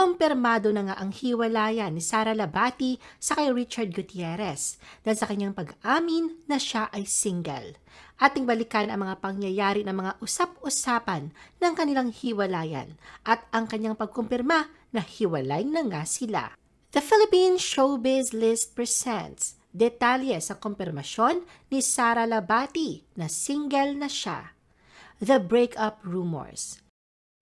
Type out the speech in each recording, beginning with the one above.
Kumpirmado na nga ang hiwalayan ni Sara Labati sa kay Richard Gutierrez dahil sa kanyang pag-amin na siya ay single. Ating balikan ang mga pangyayari ng mga usap-usapan ng kanilang hiwalayan at ang kanyang pagkumpirma na hiwalay na nga sila. The Philippine Showbiz List presents detalye sa kumpirmasyon ni Sara Labati na single na siya. The Breakup Rumors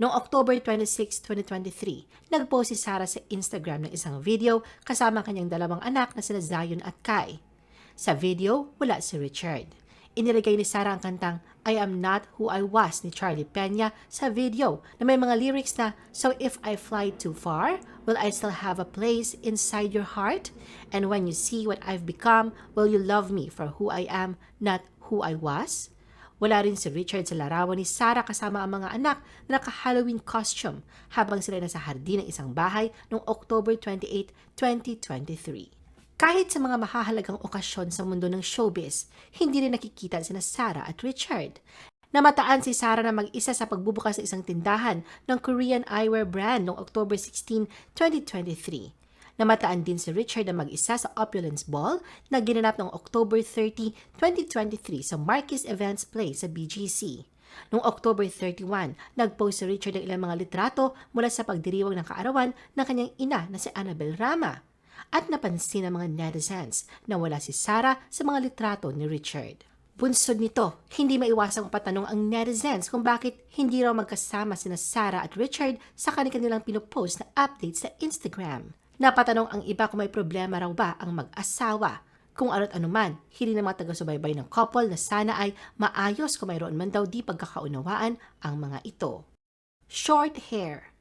Noong October 26, 2023, nagpost si Sarah sa Instagram ng isang video kasama ang kanyang dalawang anak na sina Zion at Kai. Sa video, wala si Richard. Inilagay ni Sarah ang kantang I Am Not Who I Was ni Charlie Peña sa video na may mga lyrics na So if I fly too far, will I still have a place inside your heart? And when you see what I've become, will you love me for who I am, not who I was? Wala rin si Richard sa larawan ni Sarah kasama ang mga anak na naka-Halloween costume habang sila nasa hardin ng isang bahay noong October 28, 2023. Kahit sa mga mahahalagang okasyon sa mundo ng showbiz, hindi rin nakikita sina Sarah at Richard. Namataan si Sarah na mag-isa sa pagbubukas ng isang tindahan ng Korean eyewear brand noong October 16, 2023. Namataan din si Richard na mag-isa sa Opulence Ball na ginanap noong October 30, 2023 sa Marquis Events Place sa BGC. Noong October 31, nag-post si Richard ng ilang mga litrato mula sa pagdiriwang ng kaarawan ng kanyang ina na si Annabel Rama. At napansin ng mga netizens na wala si Sarah sa mga litrato ni Richard. Bunsod nito, hindi maiwasang patanong ang netizens kung bakit hindi raw magkasama sina Sarah at Richard sa kanilang pinupost na updates sa Instagram. Napatanong ang iba kung may problema raw ba ang mag-asawa. Kung ano't anuman, hindi ng mga taga-subaybay ng couple na sana ay maayos kung mayroon man daw di pagkakaunawaan ang mga ito. Short hair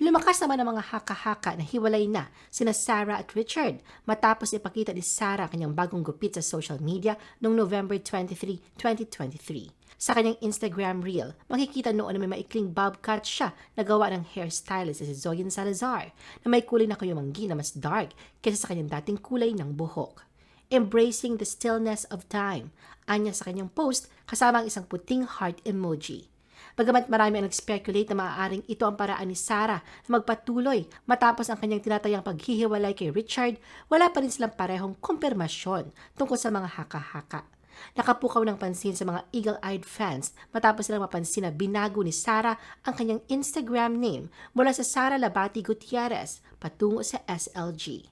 Lumakas naman ang mga haka-haka na hiwalay na sina Sarah at Richard matapos ipakita ni Sarah kanyang bagong gupit sa social media noong November 23, 2023. Sa kanyang Instagram reel, makikita noon na may maikling bob cut siya na gawa ng hairstylist si Zoyan Salazar na may kulay na kayumanggi na mas dark kaysa sa kanyang dating kulay ng buhok. Embracing the stillness of time, anya sa kanyang post kasama ang isang puting heart emoji. Bagamat marami ang nag-speculate na maaaring ito ang paraan ni Sarah na magpatuloy matapos ang kanyang tinatayang paghihiwalay kay Richard, wala pa rin silang parehong kumpirmasyon tungkol sa mga haka-haka. Nakapukaw ng pansin sa mga eagle-eyed fans matapos silang mapansin na binago ni Sarah ang kanyang Instagram name mula sa Sara Labati Gutierrez patungo sa SLG.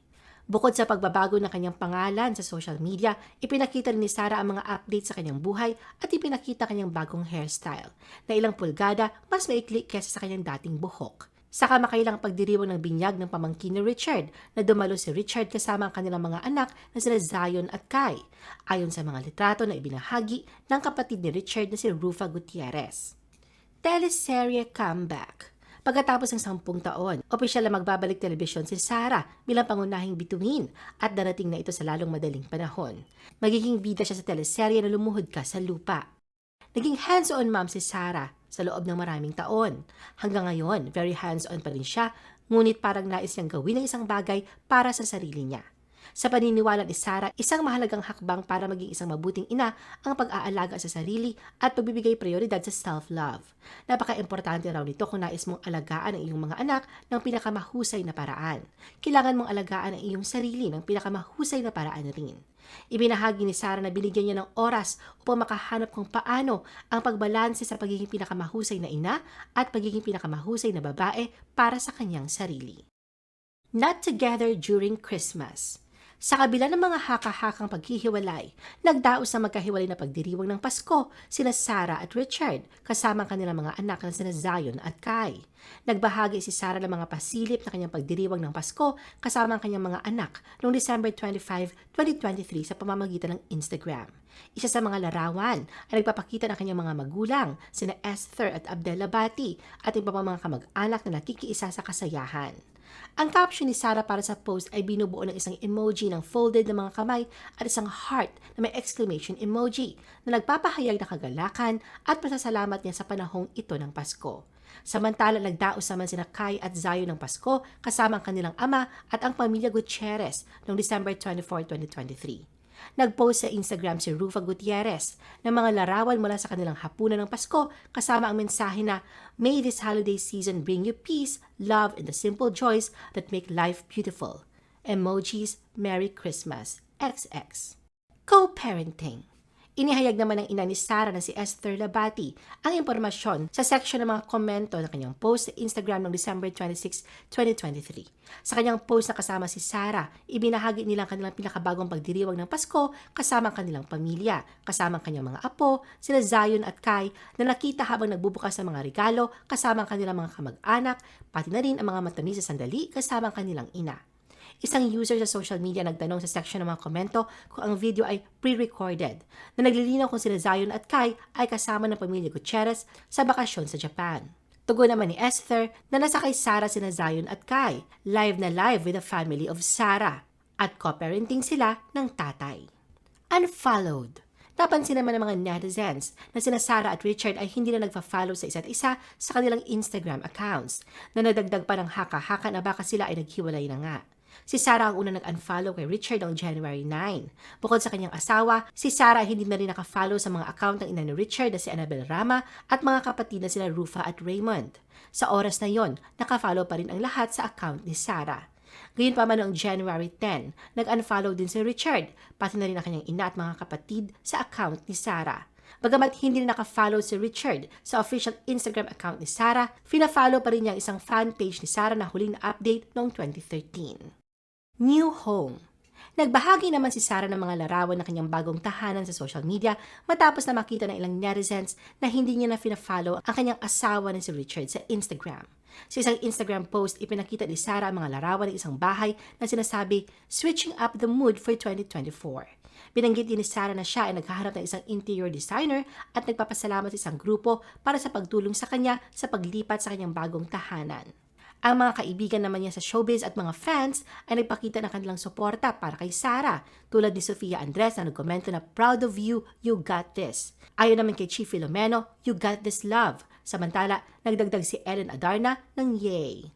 Bukod sa pagbabago ng kanyang pangalan sa social media, ipinakita rin ni Sarah ang mga updates sa kanyang buhay at ipinakita kanyang bagong hairstyle na ilang pulgada mas maikli kesa sa kanyang dating buhok. Sa kamakailang pagdiriwang ng binyag ng pamangkin ni Richard na dumalo si Richard kasama ang kanilang mga anak na sila Zion at Kai, ayon sa mga litrato na ibinahagi ng kapatid ni Richard na si Rufa Gutierrez. Teleserye Comeback Pagkatapos ng sampung taon, opisyal na magbabalik telebisyon si Sarah bilang pangunahing bituin at darating na ito sa lalong madaling panahon. Magiging bida siya sa teleserye na lumuhod ka sa lupa. Naging hands-on mom si Sarah sa loob ng maraming taon. Hanggang ngayon, very hands-on pa rin siya, ngunit parang nais niyang gawin ng isang bagay para sa sarili niya. Sa paniniwala ni Sarah, isang mahalagang hakbang para maging isang mabuting ina ang pag-aalaga sa sarili at pagbibigay prioridad sa self-love. Napaka-importante raw nito kung nais mong alagaan ang iyong mga anak ng pinakamahusay na paraan. Kailangan mong alagaan ang iyong sarili ng pinakamahusay na paraan rin. Ibinahagi ni Sarah na binigyan niya ng oras upang makahanap kung paano ang pagbalanse sa pagiging pinakamahusay na ina at pagiging pinakamahusay na babae para sa kanyang sarili. Not together during Christmas. Sa kabila ng mga haka-hakang paghihiwalay, nagdaos na magkahiwalay na pagdiriwang ng Pasko sina Sarah at Richard kasama ang kanilang mga anak na sina Zion at Kai. Nagbahagi si Sarah ng mga pasilip na kanyang pagdiriwang ng Pasko kasama ang kanyang mga anak noong December 25, 2023 sa pamamagitan ng Instagram. Isa sa mga larawan ay nagpapakita ng kanyang mga magulang, sina Esther at Abdel Labati at iba pang mga kamag-anak na nakikiisa sa kasayahan. Ang caption ni Sarah para sa post ay binubuo ng isang emoji ng folded na mga kamay at isang heart na may exclamation emoji na nagpapahayag ng kagalakan at pasasalamat niya sa panahong ito ng Pasko. Samantala, nagdaos naman sina Kai at Zayo ng Pasko kasama ang kanilang ama at ang pamilya Gutierrez noong December 24, 2023. Nag-post sa Instagram si Rufa Gutierrez ng mga larawan mula sa kanilang hapunan ng Pasko kasama ang mensahe na May this holiday season bring you peace, love, and the simple joys that make life beautiful. Emojis, Merry Christmas, XX. Co-parenting. Inihayag naman ng ina ni Sarah na si Esther Labati ang impormasyon sa section ng mga komento ng kanyang post sa Instagram noong December 26, 2023. Sa kanyang post na kasama si Sarah, ibinahagi nila ang kanilang pinakabagong pagdiriwang ng Pasko kasama ang kanilang pamilya, kasama ang kanyang mga apo, sila Zion at Kai na nakita habang nagbubukas ng mga regalo kasama ang kanilang mga kamag-anak, pati na rin ang mga matamis sa sandali kasama ang kanilang ina. Isang user sa social media nagtanong sa section ng mga komento kung ang video ay pre-recorded na naglilinaw kung sila Zion at Kai ay kasama ng pamilya Gutierrez sa bakasyon sa Japan. Tugon naman ni Esther na nasa kay Sarah sina Zion at Kai, live na live with the family of Sarah, at co-parenting sila ng tatay. Unfollowed. Napansin naman ng mga netizens na sina Sarah at Richard ay hindi na nagfa-follow sa isa't isa sa kanilang Instagram accounts na nadagdag pa ng haka-haka na baka sila ay naghiwalay na nga. Si Sarah ang una nag-unfollow kay Richard noong January 9. Bukod sa kanyang asawa, si Sarah hindi na rin nakafollow sa mga account ng ina ni Richard na si Annabel Rama at mga kapatid na sila Rufa at Raymond. Sa oras na yon, nakafollow pa rin ang lahat sa account ni Sarah. Gayun pa man noong January 10, nag-unfollow din si Richard, pati na rin ang kanyang ina at mga kapatid sa account ni Sarah. Bagamat hindi na nakafollow si Richard sa official Instagram account ni Sarah, fina-follow pa rin niya ang isang fan page ni Sarah na huling na update noong 2013. New Home Nagbahagi naman si Sarah ng mga larawan ng kanyang bagong tahanan sa social media matapos na makita ng ilang netizens na hindi niya na fina-follow ang kanyang asawa na si Richard sa Instagram. Sa isang Instagram post, ipinakita ni Sarah ang mga larawan ng isang bahay na sinasabi, Switching up the mood for 2024. Binanggit din ni Sarah na siya ay naghahanap ng isang interior designer at nagpapasalamat sa isang grupo para sa pagtulong sa kanya sa paglipat sa kanyang bagong tahanan. Ang mga kaibigan naman niya sa showbiz at mga fans ay nagpakita ng kanilang suporta para kay Sarah, tulad ni Sofia Andres na nagkomento na proud of you, you got this. Ayon naman kay Chief Filomeno, you got this love. Samantala, nagdagdag si Ellen Adarna ng yay.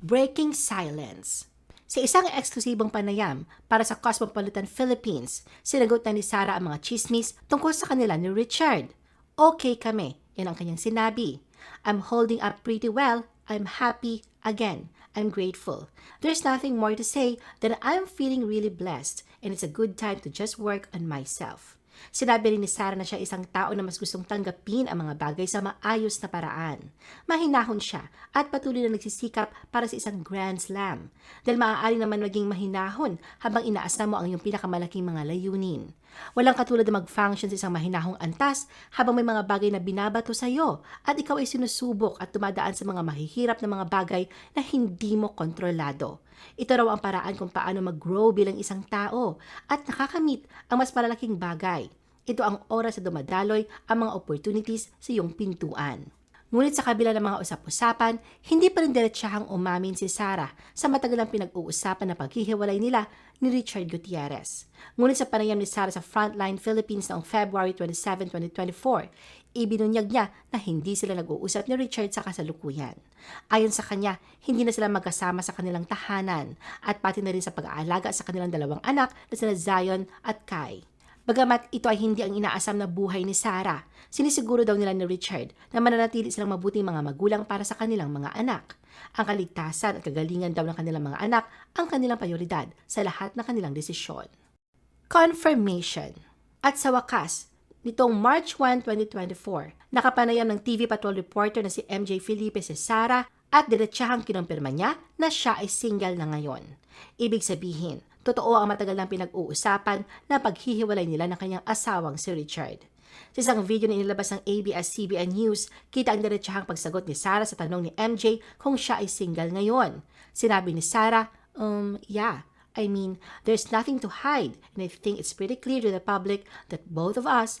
Breaking Silence sa isang eksklusibong panayam para sa Cosmopolitan Philippines, sinagot na ni Sarah ang mga chismis tungkol sa kanila ni Richard. Okay kami, yan ang kanyang sinabi. I'm holding up pretty well I'm happy again. I'm grateful. There's nothing more to say than I'm feeling really blessed and it's a good time to just work on myself. Sinabi rin ni Sarah na siya isang tao na mas gustong tanggapin ang mga bagay sa maayos na paraan. Mahinahon siya at patuloy na nagsisikap para sa isang grand slam. Dahil maaari naman maging mahinahon habang inaasam mo ang iyong pinakamalaking mga layunin. Walang katulad na mag-function sa isang mahinahong antas habang may mga bagay na binabato sa iyo at ikaw ay sinusubok at tumadaan sa mga mahihirap na mga bagay na hindi mo kontrolado. Ito raw ang paraan kung paano mag-grow bilang isang tao at nakakamit ang mas malalaking bagay. Ito ang oras na dumadaloy ang mga opportunities sa iyong pintuan. Ngunit sa kabila ng mga usap-usapan, hindi pa rin diretsahang umamin si Sarah sa matagalang pinag-uusapan na paghihiwalay nila ni Richard Gutierrez. Ngunit sa panayam ni Sarah sa Frontline Philippines noong February 27, 2024, ibinunyag niya na hindi sila nag-uusap ni Richard sa kasalukuyan. Ayon sa kanya, hindi na sila magkasama sa kanilang tahanan at pati na rin sa pag-aalaga sa kanilang dalawang anak na sila Zion at Kai. Bagamat ito ay hindi ang inaasam na buhay ni Sarah, sinisiguro daw nila ni Richard na mananatili silang mabuting mga magulang para sa kanilang mga anak. Ang kaligtasan at kagalingan daw ng kanilang mga anak ang kanilang prioridad sa lahat ng kanilang desisyon. Confirmation At sa wakas, nitong March 1, 2024, nakapanayam ng TV Patrol reporter na si MJ Felipe si Sarah at diretsahang kinumpirma niya na siya ay single na ngayon. Ibig sabihin, Totoo ang matagal nang pinag-uusapan na paghihiwalay nila ng kanyang asawang si Richard. Sa isang video na inilabas ng ABS-CBN News, kita ang diretsahang pagsagot ni Sarah sa tanong ni MJ kung siya ay single ngayon. Sinabi ni Sarah, um, yeah, I mean, there's nothing to hide and I think it's pretty clear to the public that both of us